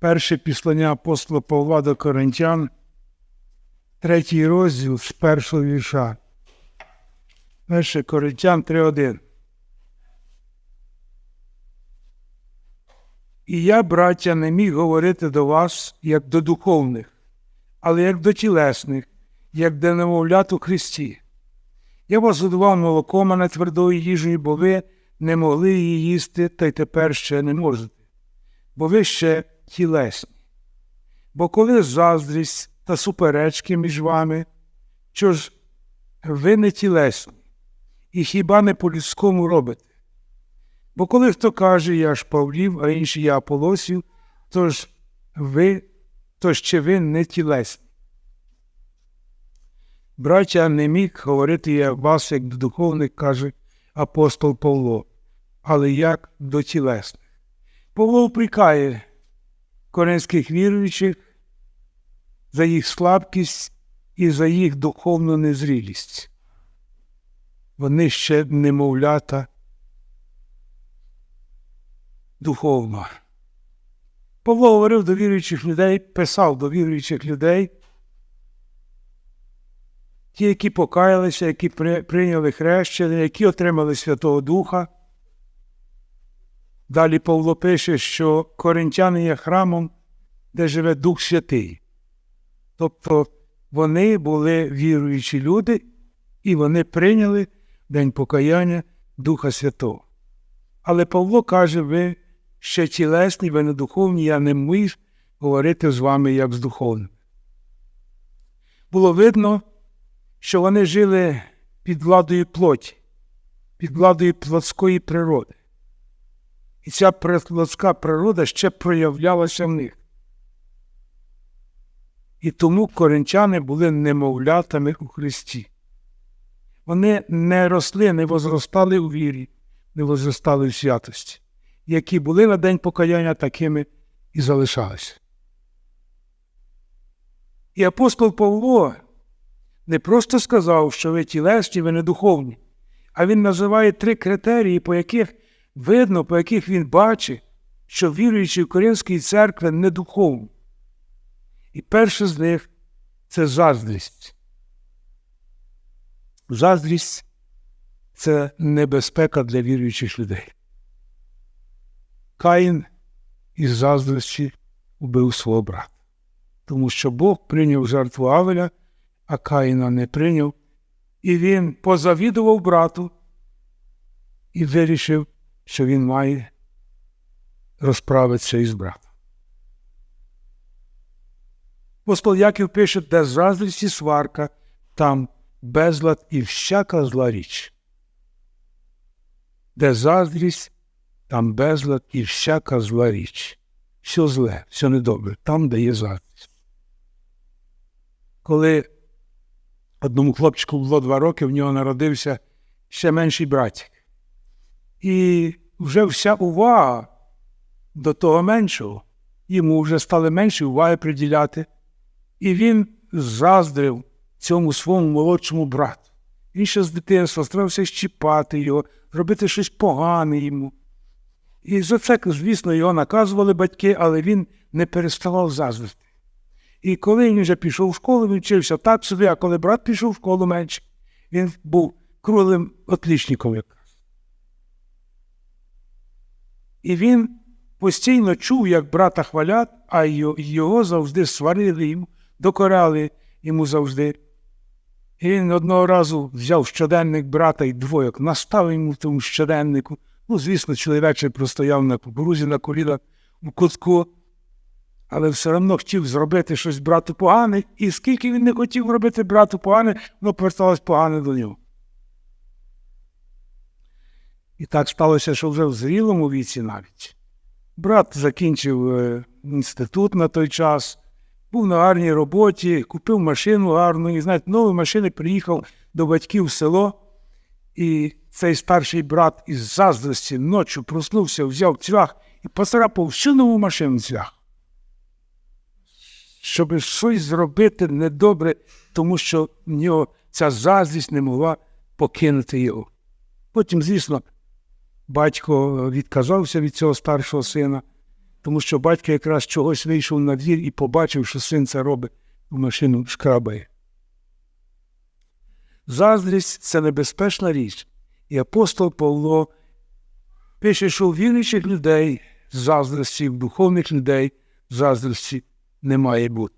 Перше післання апостола Павла до Коринтян, третій розділ з першого вірша. Перше Коринтян 3.1. І я, браття, не міг говорити до вас, як до духовних, але як до тілесних, як до немовлят у Христі. Я вас годував молоком, а не твердою їжею, бо ви не могли її їсти, та й тепер ще не можете, бо ви ще тілесні. Бо коли заздрість та суперечки між вами, що ж ви не тілесні, і хіба не по-людському робите? Бо коли хто каже, я ж Павлів, а інший я Аполосів, то ж ви, то ще ви не тілесні. Браття не міг говорити я вас, як до духовних, каже апостол Павло, але як до тілесних. Павло впрікає коринських віруючих за їх слабкість і за їх духовну незрілість. Вони ще немовлята духовно. Павло говорив до віруючих людей, писав до віруючих людей, ті, які покаялися, які прийняли хрещення, які отримали Святого Духа. Далі Павло пише, що коринтяни є храмом, де живе Дух Святий. Тобто вони були віруючі люди, і вони прийняли День покаяння Духа Святого. Але Павло каже, ви ще тілесні, ви не духовні, я не міг говорити з вами як з духовними. Було видно, що вони жили під владою плоті, під владою плотської природи. І ця плотська природа ще проявлялася в них. І тому коринчани були немовлятами у Христі. Вони не росли, не возростали у вірі, не возростали в святості. Які були на день покаяння, такими і залишалися. І апостол Павло не просто сказав, що ви тілесні, ви не духовні, а він називає три критерії, по яких видно, по яких він бачить, що віруючий в Коринській церкві не духовні. І перше з них це заздрість. Заздрість це небезпека для віруючих людей. Каїн із заздрості убив свого брата, тому що Бог прийняв жертву Авеля, а Каїна не прийняв, і він позавідував брату і вирішив, що він має розправитися із братом. Апостол Яків пише, де заздрість і сварка, там безлад і всяка зла річ. Де заздрість, там безлад і всяка зла річ. Все зле, все недобре, там, де є заздрість. Коли одному хлопчику було два роки, в нього народився ще менший братик. І вже вся увага до того меншого, йому вже стали менше уваги приділяти. І він заздрив цьому своєму молодшому брату. Він ще з дитинства старався щіпати його, робити щось погане йому. І за це, звісно, його наказували батьки, але він не переставав заздрити. І коли він вже пішов в школу, він вчився так собі, а коли брат пішов в школу менше, він був круглим отлічником якраз. І він постійно чув, як брата хвалять, а його завжди сварили йому докорали йому завжди. І він одного разу взяв щоденник брата і двойок, наставив йому в тому щоденнику. Ну, звісно, чоловічий простояв на кукурузі на колінах у кутку, але все одно хотів зробити щось брату погане, і скільки він не хотів робити брату погане, воно поверталось погане до нього. І так сталося, що вже в зрілому віці навіть. Брат закінчив е, інститут на той час був на гарній роботі, купив машину гарну, і знаєте, нової машини приїхав до батьків в село, і цей старший брат із заздрості ночі проснувся, взяв цвях і поцарапав всю нову машину цвях. Щоб щось зробити недобре, тому що в нього ця заздрість не могла покинути його. Потім, звісно, батько відказався від цього старшого сина, тому що батько якраз чогось вийшов на двір і побачив, що син це робить, в машину шкрабає. Заздрість це небезпечна річ. І апостол Павло пише, що у віруючих людей заздрості, в духовних людей заздрості не має бути.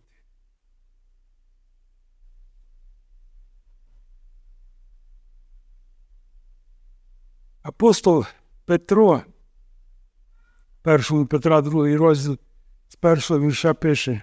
Апостол Петро, першому Петра, другий розділ, з першого вірша пише.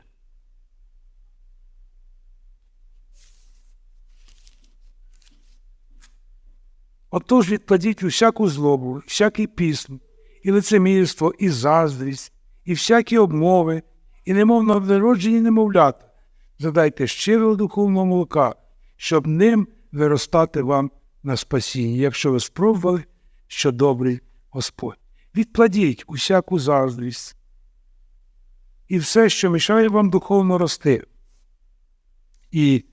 Отож відкладіть усяку злобу, всякий пісм, і лицемірство, і заздрість, і всякі обмови, і немов народжені немовлята. Задайте щирого духовного молока, щоб ним виростати вам на спасіння, якщо ви спробували, що добрий Господь. Відкладіть усяку заздрість і все, що мішає вам духовно рости. І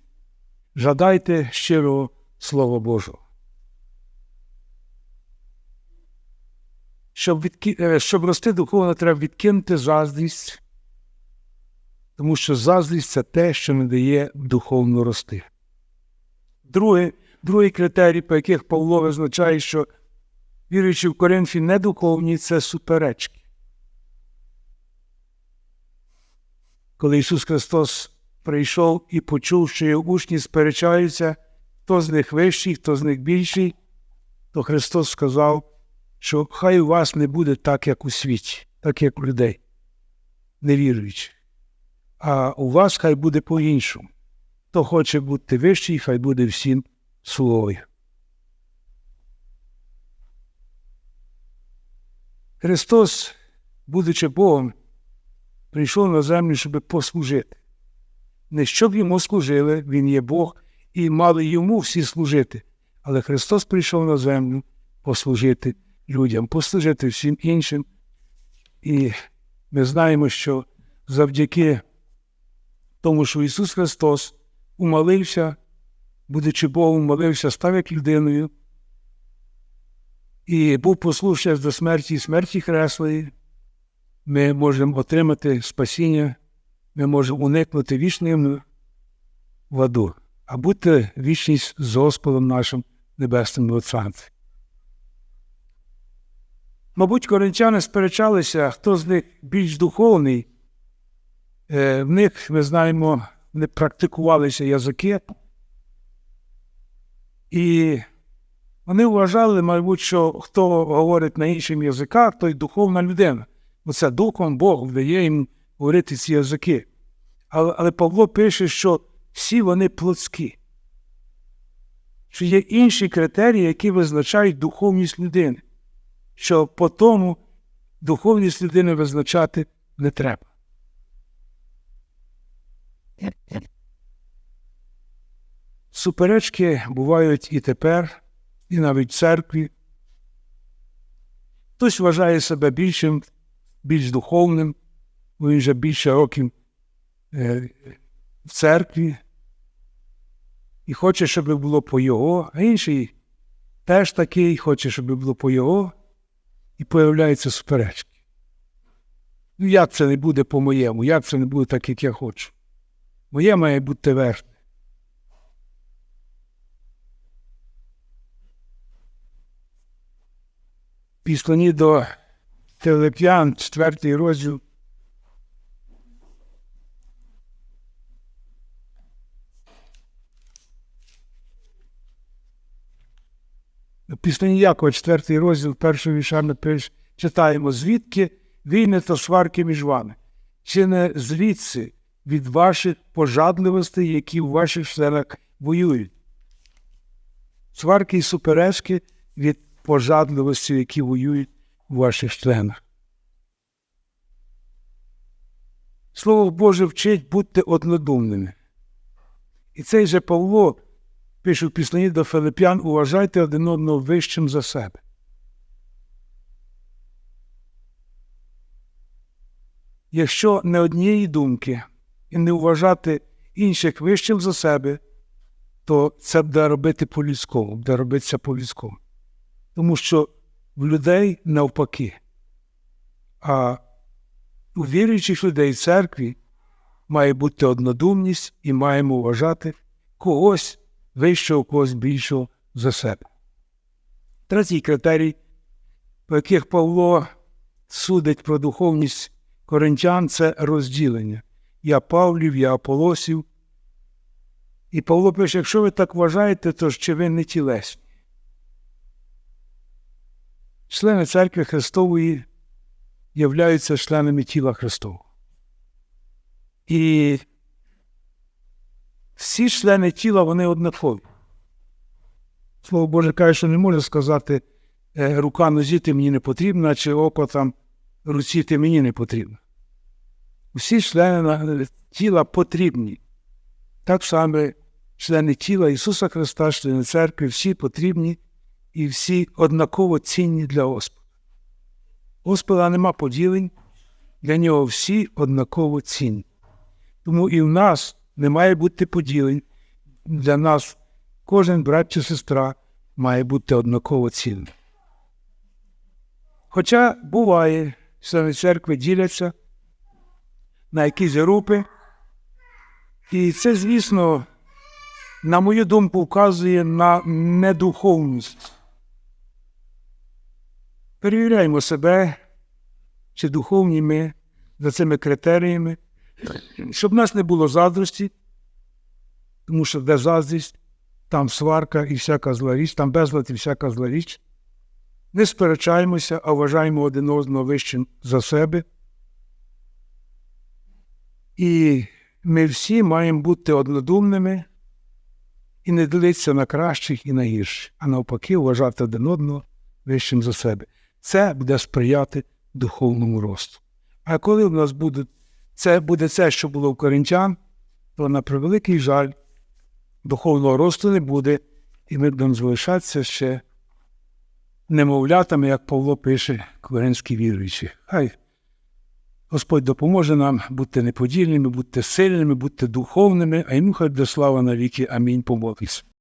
жадайте щирого Слова Божого. Щоб відки... е, щоб рости духовно, треба відкинути заздрість, тому що заздрість це те, що не дає духовно рости. Друге, другий критерій, по яких Павло визначає, що віруючи в Коринфі не духовні, це суперечки. Коли Ісус Христос прийшов і почув, що його учні сперечаються, хто з них вищий, хто з них більший, то Христос сказав, що хай у вас не буде так, як у світі, так як у людей, невіруючих. А у вас хай буде по-іншому. Хто хоче бути вищий, хай буде всім слугою. Христос, будучи Богом, прийшов на землю, щоб послужити. Не щоб йому служили, Він є Бог, і мали йому всі служити. Але Христос прийшов на землю послужити людям, послужити всім іншим. І ми знаємо, що завдяки тому, що Ісус Христос умолився, будучи Богом, молився, став як людиною і був послушний до смерті і смерті Хреслої, ми можемо отримати спасіння, ми можемо уникнути вічної в аду, а бути вічність з Господом нашим Небесним Отцем. Мабуть, коринтяни сперечалися, хто з них більш духовний. Е, В них, ми знаємо, не практикувалися язики. І вони вважали, мабуть, що хто говорить на іншим язиках, той духовна людина. Бо це духом Бог дає їм говорити ці язики. Але, але Павло пише, що всі вони плотські. Що є інші критерії, які визначають духовність людини. Що по тому духовність людини визначати не треба. Суперечки бувають і тепер, і навіть церкві. Хтось вважає себе більшим, більш духовним, бо він вже більше років е, в церкві і хоче, щоб було по його, а інший теж такий, хоче, щоб було по його, і появляються суперечки. Ну, як це не буде по-моєму, як це не буде так, як я хочу? Моє має бути верхне. Післані до Телеп'ян, четвертий розділ. Післані Якова, четвертий розділ першого віша ми читаємо, звідки війни та сварки між вами, чи не звідси від ваших пожадливостей, які у ваших членах воюють. Сварки і суперечки від пожадливості, які воюють у ваших членах. Слово Боже вчить бути однодумними. І цей же Павло пише в післанні до Филип'ян, уважайте один одного вищим за себе. Якщо не однієї думки і не вважати інших вищим за себе, то це буде робити по-людському, буде робитися по-людському. Тому що в людей навпаки. А У віруючих людей в церкві має бути однодумність і маємо вважати когось вищого, когось більшого за себе. Третій критерій, по яких Павло судить про духовність коринтян, це розділення. Я Павлів, я Аполосів. І Павло пише, якщо ви так вважаєте, то ж чи ви не тілесні? Члени церкви Христової являються членами тіла Христового. І всі члени тіла вони однакові. Слово Боже каже, що не може сказати, е, рука нозі ти мені не потрібна, чи око там руці ти мені не потрібно. Усі члени тіла потрібні. Так само члени тіла Ісуса Христа, члени церкви, всі потрібні і всі однаково цінні для Господа. Господа нема поділень, для нього всі однаково цінні. Тому і в нас не має бути поділень. Для нас кожен брат чи сестра має бути однаково цінним. Хоча буває, члени церкви діляться на якісь групи, і це, звісно, на мою думку, вказує на недуховність. Перевіряємо себе, чи духовні ми за цими критеріями, щоб в нас не було заздрості, тому що де заздрість, там сварка і всяка зла річ, там безлад і всяка зла річ. Не сперечаємося, а вважаємо один одного вищим за себе. І ми всі маємо бути однодумними і не ділитися на кращих і на гірших, а навпаки, вважати один одного вищим за себе. Це буде сприяти духовному росту. А коли в нас буде це, буде це, що було в коринтян, то на превеликий жаль, духовного росту не буде, і ми будемо залишатися ще немовлятами, як Павло пише коринські віруючі. Хай Господь допоможе нам бути неподільними, бути сильними, бути духовними, а йому хай буде слава навіки. Амінь. Помолись.